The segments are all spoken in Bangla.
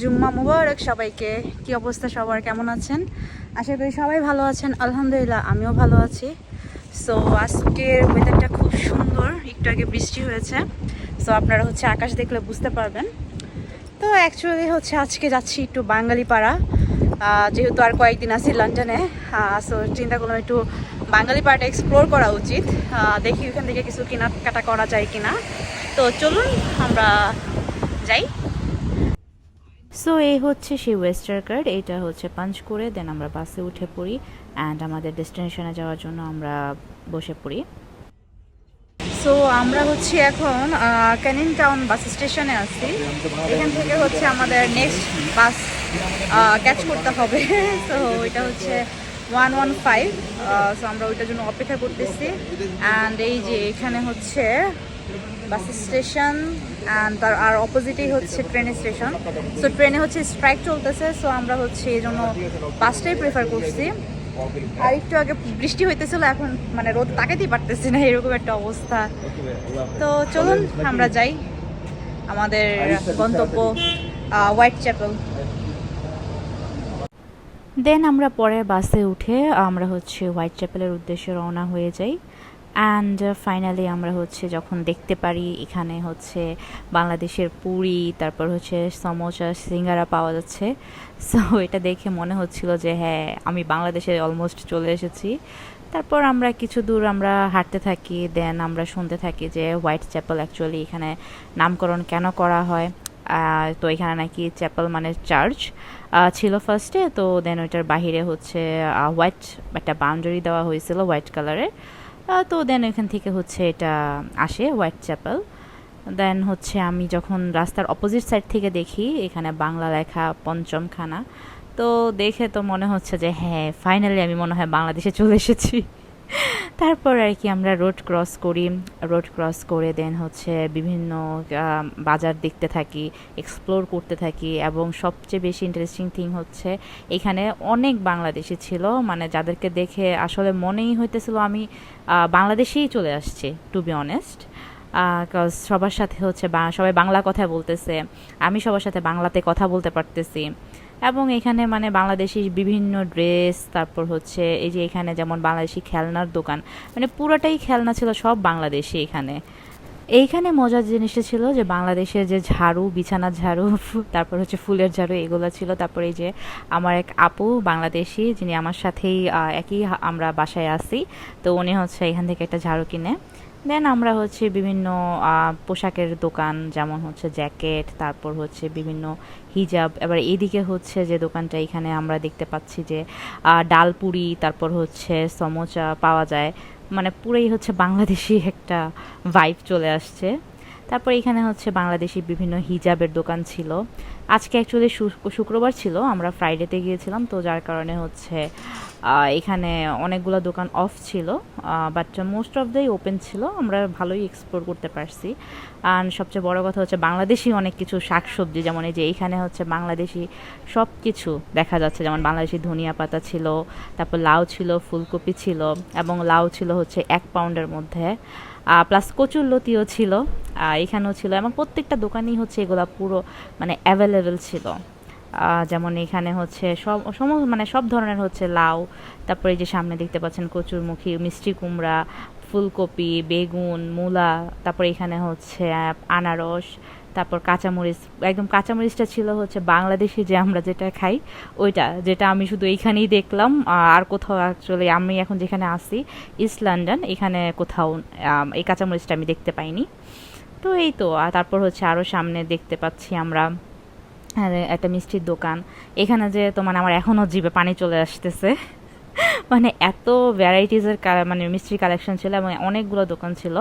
জুম্মা মুবারক সবাইকে। কি অবস্থা সবার? কেমন আছেন? আশা করি সবাই ভালো আছেন। আলহামদুলিল্লাহ, আমিও ভালো আছি। সো আজকের ওয়েদারটা খুব সুন্দর। একটু আগে বৃষ্টি হয়েছে। সো আপনারা হচ্ছে আকাশ দেখলে বুঝতে পারবেন। তো অ্যাকচুয়ালি হচ্ছে আজকে যাচ্ছি একটু বাঙালি পাড়া যেহেতু আর কয়েকদিন আছি লন্ডনে সো চিন্তা করলাম একটু বাঙালি পাড়াটা এক্সপ্লোর করা উচিত। দেখি ওখান থেকে কিছু কেনাকাটা করা যায় কিনা। তো, চলুন আমরা যাই। সো এই হচ্ছে সেই ওয়েস্টার কার্ড এটা হচ্ছে পাঞ্চ করে দেন আমরা বাসে উঠে পড়ি অ্যান্ড আমাদের ডেস্টিনেশনে যাওয়ার জন্য আমরা বসে পড়ি। সো আমরা হচ্ছে এখন ক্যানিং টাউন বাস স্টেশনে আছি। এখান থেকে হচ্ছে আমাদের নেক্সট বাস ক্যাচ করতে হবে। সো এটা হচ্ছে ওয়ান ওয়ান ফাইভ সো আমরা ওইটার জন্য অপেক্ষা করতেছি। অ্যান্ড এই যে এখানে হচ্ছে বাস স্টেশন অ্যান্ড তার আর অপোজিটেই হচ্ছে ট্রেনের স্টেশন সো ট্রেনে হচ্ছে স্ট্রাইক চলতেছে সো আমরা হচ্ছে এই জন্য বাসটাই প্রেফার করছি। আর একটু আগে বৃষ্টি হইতেছিল, এখন মানে রোদ তাকাতেই পারতেছি না, এরকম একটা অবস্থা। তো চলুন, আমরা যাই আমাদের গন্তব্য হোয়াইট চ্যাপেল দেন আমরা পরে বাসে উঠে আমরা হচ্ছে হোয়াইট চ্যাপেলের উদ্দেশ্যে রওনা হয়ে যাই। অ্যান্ড ফাইনালি আমরা হচ্ছে যখন দেখতে পারি এখানে হচ্ছে বাংলাদেশের পুরি, তারপর হচ্ছে সমোসা, সিঙ্গারা পাওয়া যাচ্ছে। সো এটা দেখে মনে হচ্ছিল যে হ্যাঁ আমি বাংলাদেশে অলমোস্ট চলে এসেছি। তারপর আমরা কিছু দূর আমরা হাঁটতে থাকি দেন আমরা শুনতে থাকি যে হোয়াইট চ্যাপেল অ্যাকচুয়ালি এখানে নামকরণ কেন করা হয়। তো এখানে নাকি চ্যাপেল মানে চার্চ ছিল ফার্স্টে তো দেন ওইটার বাহিরে হচ্ছে হোয়াইট একটা বাউন্ডারি দেওয়া হয়েছিল হোয়াইট কালারের তো দেন এখান থেকে হচ্ছে এটা আসে হোয়াইট চ্যাপেল দেন হচ্ছে আমি যখন রাস্তার অপোজিট সাইড থেকে দেখি, এখানে বাংলা লেখা পঞ্চমখানা, তো দেখে তো মনে হচ্ছে যে হ্যাঁ ফাইনালি আমি মনে হয় বাংলাদেশে চলে এসেছি। তারপর আর কি আমরা রোড ক্রস করি। রোড ক্রস করে দেন হচ্ছে বিভিন্ন বাজার দেখতে থাকি এক্সপ্লোর করতে থাকি এবং সবচেয়ে বেশি ইন্টারেস্টিং থিং হচ্ছে এখানে অনেক বাংলাদেশি ছিল। মানে যাদেরকে দেখে আসলে মনেই হইতেছিল আমি বাংলাদেশেই চলে আসছি টু বি অনেস্ট কজ সবার সাথে হচ্ছে সবাই বাংলা কথা বলতেছে। আমি সবার সাথে বাংলাতে কথা বলতে পারতেছি। এবং এখানে মানে বাংলাদেশি বিভিন্ন ড্রেস, তারপর হচ্ছে এই যে এখানে যেমন বাংলাদেশি খেলনার দোকান মানে পুরোটাই খেলনা ছিল সব বাংলাদেশি এখানে। এইখানে মজার জিনিসটা ছিল যে বাংলাদেশের যে ঝাড়ু, বিছানার ঝাড়ু, তারপর হচ্ছে ফুলের ঝাড়ু, এগুলো ছিল। তারপর এই যে আমার এক আপু বাংলাদেশি, যিনি আমার সাথেই একই আমরা বাসায় আসি তো উনি হচ্ছে এখান থেকে একটা ঝাড়ু কিনে দেন আমরা হচ্ছে বিভিন্ন পোশাকের দোকান, যেমন হচ্ছে জ্যাকেট, তারপর হচ্ছে বিভিন্ন হিজাব। এবার এদিকে হচ্ছে যে দোকানটা, এখানে আমরা দেখতে পাচ্ছি যে ডালপুরি, তারপর হচ্ছে সমোচা পাওয়া যায়। মানে পুরোই হচ্ছে বাংলাদেশি একটা ভাইব চলে আসছে। তারপর এখানে হচ্ছে বাংলাদেশি বিভিন্ন হিজাবের দোকান ছিল। আজকে অ্যাকচুয়ালি শুক্রবার ছিল, আমরা ফ্রাইডেতে গিয়েছিলাম। তো যার কারণে হচ্ছে এখানে অনেকগুলো দোকান অফ ছিল but most of them open ছিল। আমরা ভালোই এক্সপ্লোর করতে পারছি। আর সবচেয়ে বড় কথা হচ্ছে বাংলাদেশি অনেক কিছু শাকসবজি, যেমন এই যে এইখানে হচ্ছে বাংলাদেশি সব কিছু দেখা যাচ্ছে। যেমন বাংলাদেশি ধনিয়া পাতা ছিল, তারপর লাউ ছিল, ফুলকপি ছিল, এবং লাউ ছিল হচ্ছে এক পাউন্ডের মধ্যে। প্লাস কচুর লতিও ছিল এখানেও ছিল, এবং প্রত্যেকটা দোকানেই হচ্ছে এগুলো পুরো মানে অ্যাভেলেবেল ছিল। যেমন এখানে হচ্ছে সব, সম মানে সব ধরনের হচ্ছে লাউ, তারপরে যে সামনে দেখতে পাচ্ছেন কচুরমুখী, মিষ্টি কুমড়া, ফুলকপি, বেগুন, মূলা, তারপর এখানে হচ্ছে আনারস, তারপর কাঁচামরিচ, একদম কাঁচামরিচটা ছিল হচ্ছে বাংলাদেশি যে আমরা যেটা খাই, ওইটা, যেটা আমি শুধু এইখানেই দেখলাম আর কোথাও অ্যাকচুয়ালি আমি এখন যেখানে আসি ইস্ট লন্ডন এখানে কোথাও এই কাঁচামরিচটা আমি দেখতে পাইনি। তো এই তো, আর তারপর হচ্ছে আরও সামনে দেখতে পাচ্ছি আমরা একটা মিষ্টির দোকান। এখানে যে তো মানে আমার এখনও জিভে পানি চলে আসতেছে। মানে এত ভ্যারাইটিসের মানে মিষ্টির কালেকশন ছিল এবং অনেকগুলো দোকান ছিল,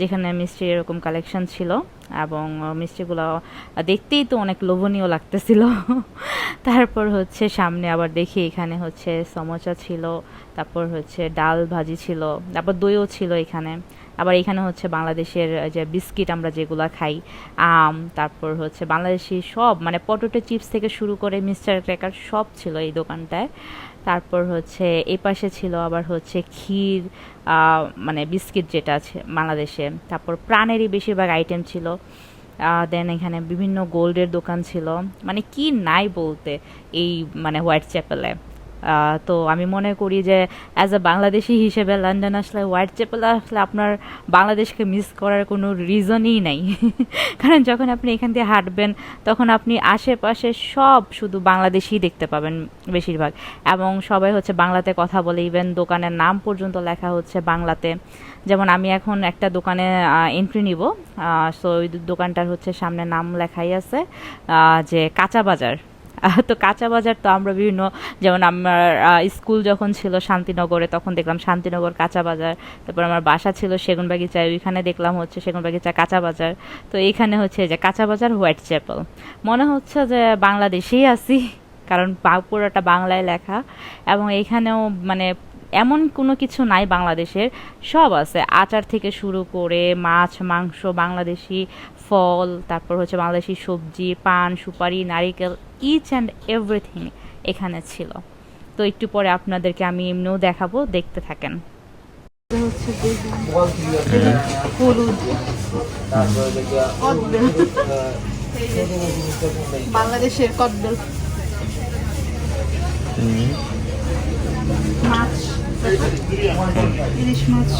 যেখানে মিষ্টির এরকম কালেকশন ছিল এবং মিষ্টিগুলো দেখতেই তো অনেক লোভনীয় লাগতেছিল। তারপর হচ্ছে সামনে আবার দেখি এখানে হচ্ছে সমোসা ছিল, তারপর হচ্ছে ডাল ভাজি ছিল, তারপর দইও ছিল এখানে। আবার এখানে হচ্ছে বাংলাদেশের যে বিস্কিট আমরা যেগুলো খাই, আম, তারপর হচ্ছে বাংলাদেশি সব মানে পটেটো চিপস থেকে শুরু করে মিস্টার ক্র্যাকার সব ছিল এই দোকানটায়। তারপর হচ্ছে এই পাশে ছিল আবার হচ্ছে ক্ষীর মানে বিস্কিট যেটা আছে বাংলাদেশে। তারপর প্রাণেরই বেশিরভাগ আইটেম ছিল। দেন এখানে বিভিন্ন গোল্ডের দোকান ছিল। মানে কি নাই বলতে এই মানে হোয়াইট চ্যাপেলে। তো আমি মনে করি যে অ্যাজ এ বাংলাদেশি হিসেবে লন্ডন আসলে হোয়াইট চ্যাপেল আসলে আপনার বাংলাদেশকে মিস করার কোনো রিজনই নাই। কারণ যখন আপনি এখান দিয়ে হাঁটবেন, তখন আপনি আশেপাশে সব শুধু বাংলাদেশি দেখতে পাবেন বেশিরভাগ। এবং সবাই হচ্ছে বাংলাতে কথা বলে ইভেন দোকানের নাম পর্যন্ত লেখা হচ্ছে বাংলাতে। যেমন আমি এখন একটা দোকানে এন্ট্রি নিব। সো ওই দোকানটার হচ্ছে সামনে নাম লেখাই আছে যে কাঁচা বাজার। তো কাঁচা বাজার তো আমরা বিভিন্ন, যেমন আমার স্কুল যখন ছিল শান্তিনগরে, তখন দেখলাম শান্তিনগর কাঁচা বাজার। তারপর আমার বাসা ছিল সেগুনবাগিচায় ওইখানে দেখলাম হচ্ছে সেগুনবাগিচা কাঁচা বাজার। তো এইখানে হচ্ছে যে কাঁচা বাজার, হোয়াইট চ্যাপেল। মনে হচ্ছে যে বাংলাদেশেই আছি, কারণ পুরোটা বাংলায় লেখা। এবং এইখানেও মানে এমন কোনো কিছু নাই বাংলাদেশের, সব আছে। আচার থেকে শুরু করে মাছ, মাংস, বাংলাদেশি ফল, তারপর হচ্ছে বাংলাদেশি সবজি, পান, সুপারি, নারিকেল ইচ অ্যান্ড এভরিথিং এখানে ছিল। তো একটু পরে আপনাদেরকে আমি এমনিও দেখাবো, দেখতে থাকেন। বাংলাদেশের কদবেল। মাছ, ইলিশ মাছ।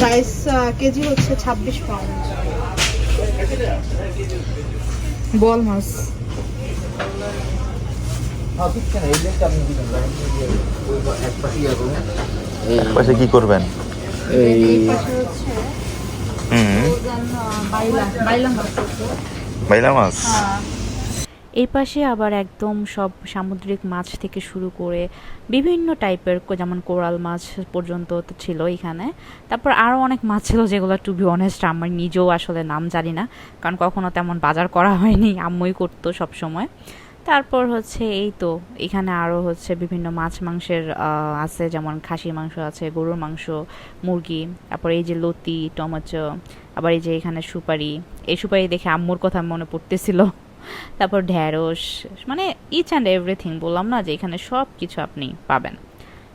প্রাইস কেজি হচ্ছে ছাব্বিশ পাউন্ড। বল মাছ। পাশে কি করবেন? বাইলা বাইলা মাছ। বাইলা মাছ? এই পাশে আবার একদম সব সামুদ্রিক মাছ থেকে শুরু করে বিভিন্ন টাইপের যেমন কোরাল মাছ পর্যন্ত তো ছিল এখানে। তারপর আরও অনেক মাছ ছিল যেগুলো টু বি অনেস্ট আমার নিজেও আসলে নাম জানি না, কারণ কখনো তেমন বাজার করা হয়নি, আম্মুই করতো সব সময় তারপর হচ্ছে এই তো, এখানে আরও হচ্ছে বিভিন্ন মাছ মাংসের আছে যেমন খাসির মাংস আছে, গরুর মাংস, মুরগি, তারপর এই যে লতি, টমেটো, আবার এই যে এখানে সুপারি, এই সুপারি দেখে আম্মুর কথা মনে পড়তেছিল। তারপর ঢ্যাঁড়স মানে ইচ অ্যান্ড এভরিথিং বললাম না যে এখানে সব কিছু আপনি পাবেন।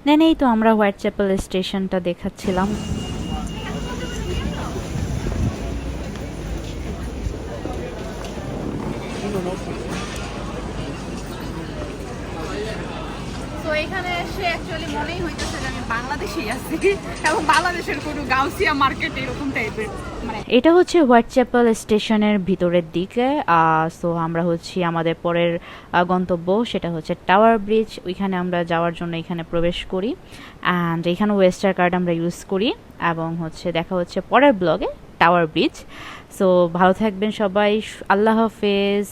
দেন এই তো আমরা হোয়াইট চ্যাপেল স্টেশনটা দেখাচ্ছিলাম। তো এখানে এসে অ্যাকচুয়ালি মনেই হইতেছে যে আমি বাংলাদেশেই আছি এবং বাংলাদেশের কোনো গাউসিয়া মার্কেট এরকম টাইপের মানে এটা হচ্ছে হোয়াইট চ্যাপেল স্টেশনের ভিতরের দিকে সো আমরা হচ্ছি আমাদের পরের গন্তব্য, সেটা হচ্ছে টাওয়ার ব্রিজ ওইখানে আমরা যাওয়ার জন্য এখানে প্রবেশ করি অ্যান্ড এখানে ওয়েস্টার কার্ড আমরা ইউজ করি, এবং হচ্ছে দেখা হচ্ছে পরের ব্লগে টাওয়ার ব্রিজ সো ভালো থাকবেন সবাই, আল্লাহ হাফেজ।